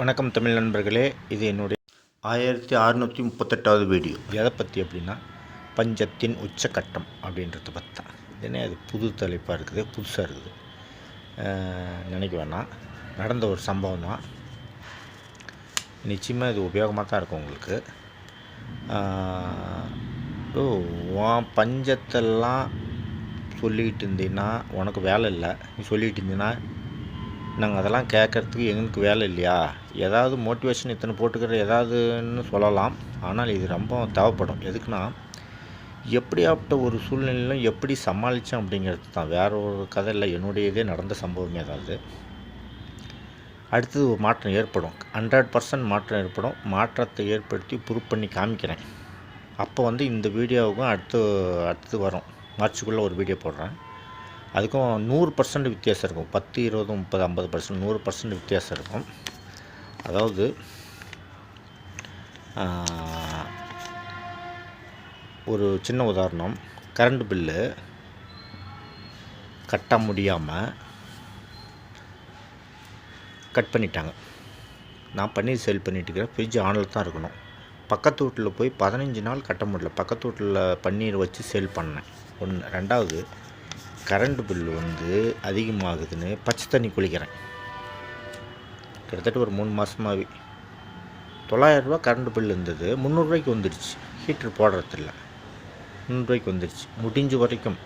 வணக்கம் தமிழ் நண்பர்களே இது என்னுடைய ஆயிரத்தி அறுநூற்றி முப்பத்தெட்டாவது வீடியோ. எதை பற்றி அப்படின்னா பஞ்சத்தின் உச்சக்கட்டம் அப்படின்றத பற்றி தான் இதுனே அது புது தலைப்பாக இருக்குது புதுசாக இருக்குது. நினைக்க வேணாம். நடந்த ஒரு சம்பவம் தான். நிச்சயமாக இது உபயோகமாக தான் இருக்கும் உங்களுக்கு. ஓ உன் பஞ்சத்தெல்லாம் சொல்லிக்கிட்டு இருந்தீங்கன்னா உனக்கு வேலை இல்லை. நீ சொல்லிக்கிட்டு இருந்தீங்கன்னா நாங்கள் அதெல்லாம் கேட்குறதுக்கு எங்களுக்கு வேலை இல்லையா? ஏதாவது மோட்டிவேஷன் இத்தனை போட்டுக்கிற ஏதாவதுன்னு சொல்லலாம். ஆனால் இது ரொம்ப தேவைப்படும். எதுக்குன்னா எப்படியாப்பட்ட ஒரு சூழ்நிலையிலும் எப்படி சமாளித்தேன் அப்படிங்கிறது தான். வேற ஒரு கதை இல்லை. என்னுடைய இதே நடந்த சம்பவமே ஏதாவது அடுத்தது ஒரு மாற்றம் ஏற்படும். ஹண்ட்ரட் பர்சன்ட் மாற்றம் ஏற்படும். மாற்றத்தை ஏற்படுத்தி ப்ரூவ் பண்ணி காமிக்கிறேன். அப்போ வந்து இந்த வீடியோவுக்கும் அடுத்து அடுத்து வரும். மார்ச்சுக்குள்ளே ஒரு வீடியோ போடுறேன். அதுக்கும் நூறு பர்சன்ட் வித்தியாசம் இருக்கும். பத்து இருபது முப்பது ஐம்பது பர்சன்ட் நூறு பர்சன்ட் வித்தியாசம் இருக்கும். அதாவது ஒரு சின்ன உதாரணம். கரண்ட் பில்லு கட்ட முடியாமல் கட் பண்ணிட்டாங்க. நான் பன்னீர் சேல் பண்ணிட்டுருக்கிறேன் ஃப்ரிட்ஜ் ஆனில் தான் இருக்கணும். பக்கத்து வீட்டில் போய் பதினஞ்சு நாள் கட்ட முடியல. பக்கத்து வீட்டில் பன்னீர் வச்சு சேல் பண்ணேன். ஒன்று ரெண்டாவது கரண்ட் பில்லு வந்து அதிகமாகுதுன்னு பச்சை தண்ணி குளிக்கிறேன். கிட்டத்தட்ட ஒரு மூணு மாதமாகவே தொள்ளாயிரரூபா கரண்ட் பில் இருந்தது. முந்நூறுரூவாய்க்கு வந்துடுச்சு. ஹீட்ரு போடுறதில்ல. முந்நூறுரூவாய்க்கு வந்துடுச்சு. முடிஞ்ச வரைக்கும்.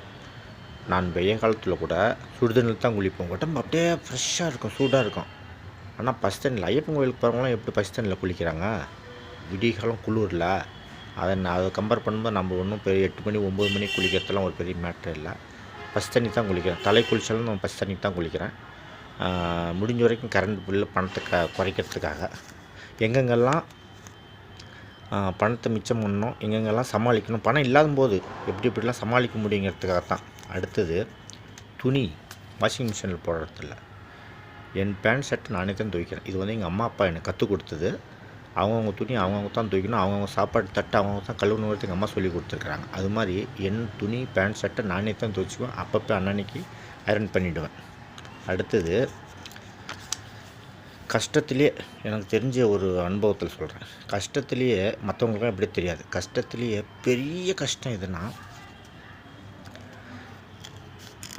நான் வெய்ய காலத்தில் கூட சுடுதண்ணில் தான் குளிப்போம் உடம்பு அப்படியே ஃப்ரெஷ்ஷாக இருக்கும். சூடாக இருக்கும். ஆனால் பச்சை தண்ணியில் ஐயப்பன் கோயிலுக்கு போகிறவங்களாம் எப்படி பச்சை தண்ணியில் குளிக்கிறாங்க? விடிய காலம் குளிரில். அதை நான் அதை கம்பேர் பண்ணும்போது நம்ம ஒன்றும் பெரிய எட்டு மணி ஒம்பது மணி குளிக்கிறதுலாம் ஒரு பெரிய மேட்ரு இல்லை. பச்சை தண்ணி தான் குளிக்கிறேன். தலை குளிச்சாலும் நான் பச்சை தண்ணி தான் குளிக்கிறேன். முடிஞ்ச வரைக்கும் கரண்ட் பில்லு பணத்தை க குறைக்கிறதுக்காக. எங்கெங்கெல்லாம் பணத்தை மிச்சம் பண்ணணும் எங்கெங்கெல்லாம் சமாளிக்கணும் பணம் இல்லாத போது எப்படி எப்படிலாம் சமாளிக்க முடியுங்கிறதுக்காக தான். அடுத்தது துணி வாஷிங் மிஷினில் போடுறதில்ல. என் பேண்ட் ஷர்ட் நானே தான் துவைக்கிறேன். இது வந்து எங்கள் அம்மா அப்பா எனக்கு கற்றுக் கொடுத்தது. அவங்கவுங்க துணி அவங்கவுங்க தான் துவைக்கணும் அவங்கவுங்க சாப்பாடு தட்டை அவங்கவுங்க தான் கழுவுணுங்கிறதுக்கு அம்மா சொல்லி கொடுத்துருக்குறாங்க. அது மாதிரி என் துணி பேண்ட் ஷர்ட்டை நானே தான் துவைச்சிக்குவேன். அப்பப்போ அன்னன்னைக்கு ஐரன் பண்ணிவிடுவேன் அடுத்தது கஷ்டத்துலேயே எனக்கு தெரிஞ்ச ஒரு அனுபவத்தில் சொல்கிறேன் கஷ்டத்துலேயே மற்றவங்களுக்குலாம் எப்படி தெரியாது. கஷ்டத்துலேயே பெரிய கஷ்டம் எதுனா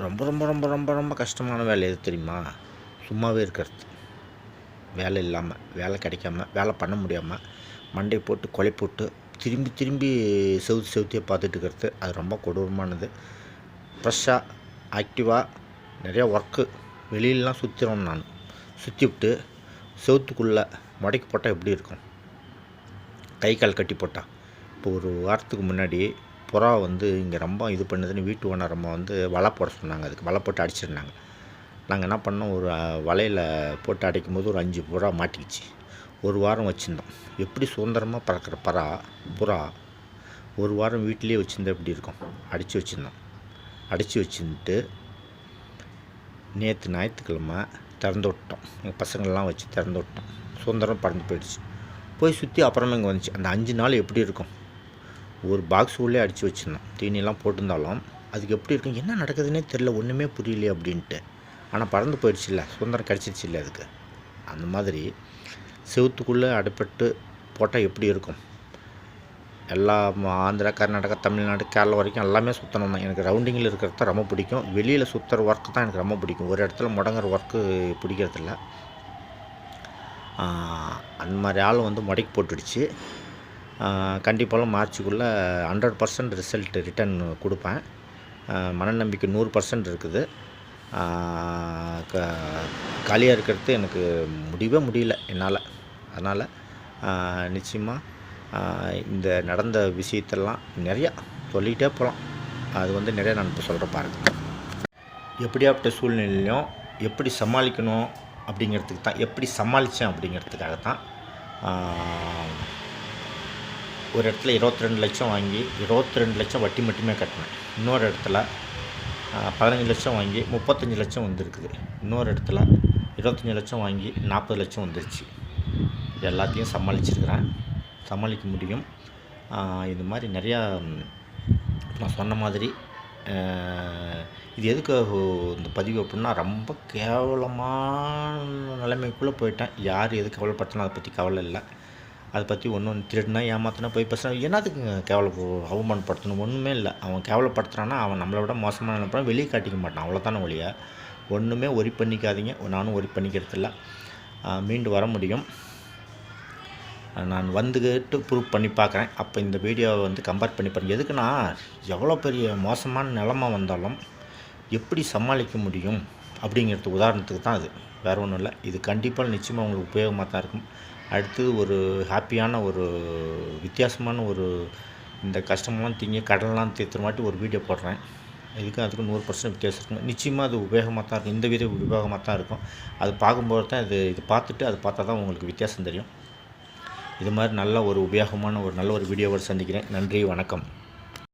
ரொம்ப ரொம்ப ரொம்ப ரொம்ப ரொம்ப கஷ்டமான வேலை எது தெரியுமா? சும்மாவே இருக்கிறது. வேலை இல்லாமல் வேலை கிடைக்காம வேலை பண்ண முடியாமல் மண்டை போட்டு கொலை போட்டு திரும்பி திரும்பி செவுத்து செவுத்தியை பார்த்துட்டு இருக்கிறது அது ரொம்ப கொடூரமானது. ஃப்ரெஷ்ஷாக ஆக்டிவாக நிறையா ஒர்க்கு வெளியிலலாம் சுற்றுறோம் நான். சுற்றி விட்டு செவுத்துக்குள்ளே முடக்கி போட்டால் எப்படி இருக்கும்? கை கால் கட்டி போட்டால் இப்போ ஒரு வாரத்துக்கு முன்னாடி புறா வந்து இங்கே ரொம்ப இது பண்ணுதுன்னு வீட்டு ஓனர் அம்மா வந்து வலை போட சொன்னாங்க அதுக்கு வலை போட்டு அடிச்சிருந்தாங்க. நாங்கள் என்ன பண்ணோம் ஒரு வலையில் போட்டு அடைக்கும் போது ஒரு அஞ்சு புறா மாட்டிக்கிச்சு. ஒரு வாரம் வச்சுருந்தோம். எப்படி சுதந்திரமாக பறக்கிற பறா புறா ஒரு வாரம் வீட்டிலேயே வச்சுருந்தா எப்படி இருக்கும்? அடித்து வச்சுருந்தோம். அடித்து வச்சுட்டு நேற்று ஞாயிற்றுக்கிழமை திறந்து விட்டோம். எங்கள் பசங்களெலாம் வச்சு திறந்து விட்டோம். சுதந்திரம் பறந்து போயிடுச்சு. போய் சுற்றி அப்புறமா இங்கே வந்துச்சு. அந்த அஞ்சு நாள் எப்படி இருக்கும்? ஒரு பாக்ஸ் உள்ளே அடித்து வச்சுருந்தோம். தீனியெல்லாம் போட்டிருந்தாலும் அதுக்கு எப்படி இருக்கும்? என்ன நடக்குதுன்னே தெரில ஒன்றுமே புரியலையே அப்படின்ட்டு. ஆனால் பறந்து போயிடுச்சு இல்லை சுதந்திரம் கிடச்சிருச்சு இல்லை அதுக்கு. அந்த மாதிரி செவுத்துக்குள்ளே அடைப்பட்டு போட்டால் எப்படி இருக்கும்? எல்லா ஆந்திரா கர்நாடகா தமிழ்நாடு கேரளா வரைக்கும் எல்லாமே சுற்றணும் தான். எனக்கு ரவுண்டிங்கில் இருக்கிறது தான் ரொம்ப பிடிக்கும். வெளியில் சுற்றுற ஒர்க்கு தான் எனக்கு ரொம்ப பிடிக்கும். ஒரு இடத்துல முடங்குற ஒர்க்கு பிடிக்கிறதில்ல அந்த மாதிரி ஆள் வந்து முடக்கி போட்டுடுச்சு. கண்டிப்பாலும் மார்ச்சுக்குள்ளே ஹண்ட்ரட் பர்சன்ட் ரிசல்ட் ரிட்டர்ன் கொடுப்பேன். மனநம்பிக்கை நூறு பர்சன்ட் இருக்குது. க காலியாக இருக்கிறது எனக்கு முடியவே முடியல என்னால். அதனால் நிச்சயமாக இந்த நடந்த விஷயத்தெல்லாம் நிறையா சொல்லிகிட்டே போகலாம் அது வந்து நிறையா நான் இப்போ சொல்கிற பாருங்க. எப்படியாப்பட்ட சூழ்நிலையிலையும் எப்படி சமாளிக்கணும் அப்படிங்கிறதுக்கு தான் எப்படி சமாளித்தேன் அப்படிங்கிறதுக்காக தான் ஒரு இடத்துல இருபத்தி ரெண்டு லட்சம் வாங்கி இருபத்தி ரெண்டு லட்சம் வட்டி மட்டுமே கட்டினேன். இன்னொரு இடத்துல பதினஞ்சு லட்சம் வாங்கி முப்பத்தஞ்சு லட்சம் வந்திருக்குது. இன்னொரு இடத்துல இருபத்தஞ்சி லட்சம் வாங்கி நாற்பது லட்சம் வந்துருச்சு. எல்லாத்தையும் சமாளிச்சிருக்கிறேன். சமாளிக்க முடியும். இது மாதிரி நிறையா நான் சொன்ன மாதிரி இது எதுக்கு இந்த பதிவு அப்படின்னா ரொம்ப கேவலமான நிலைமைக்குள்ளே போயிட்டேன். யார் எது கவலைப்பட்டனோ அதை பற்றி கவலை இல்லை. அதை பற்றி ஒன்றும் திருடினா ஏமாத்தினா போய் பேசினா என்னத்துக்கு கேவல அவமானப்படுத்தணும்? ஒன்றுமே இல்லை. அவன் கேவலப்படுத்துகிறான்னா அவன் நம்மளை விட மோசமான நினைப்பான் வெளியே காட்டிக்க மாட்டான். அவ்வளோதானே ஒழிய. ஒன்றுமே ஒரி பண்ணிக்காதீங்க. நானும் ஒரி பண்ணிக்கிறதில்ல. மீண்டு வர முடியும். நான் வந்துக்கிட்டு ப்ரூவ் பண்ணி பார்க்குறேன் அப்போ இந்த வீடியோவை வந்து கம்பேர் பண்ணி பாருங்கள் எதுக்குன்னா எவ்வளோ பெரிய மோசமான நிலமை வந்தாலும் எப்படி சமாளிக்க முடியும்? அப்படிங்கிறது உதாரணத்துக்கு தான் அது. வேறு ஒன்றும் இல்லை. இது கண்டிப்பாக நிச்சயமாக உங்களுக்கு உபயோகமாக தான் இருக்கும். அடுத்தது ஒரு ஹாப்பியான ஒரு வித்தியாசமான ஒரு இந்த கஷ்டமெல்லாம் திங்க கடன்லாம் தீர்த்துற மாட்டி ஒரு வீடியோ போடுறேன். இதுக்கு அதுக்கு நூறு பர்சன்ட் வித்தியாசம் இருக்கும். நிச்சயமாக அது உபயோகமாக தான் இருக்கும். இந்த வீடியோ உபயோகமாக தான் இருக்கும். அது பார்க்கும்போது தான் இது இது பார்த்துட்டு அது பார்த்தா தான் உங்களுக்கு வித்தியாசம் தெரியும். இது மாதிரி நல்ல ஒரு உபயோகமான ஒரு நல்ல ஒரு வீடியோவோடு சந்திக்கிறேன். நன்றி வணக்கம்.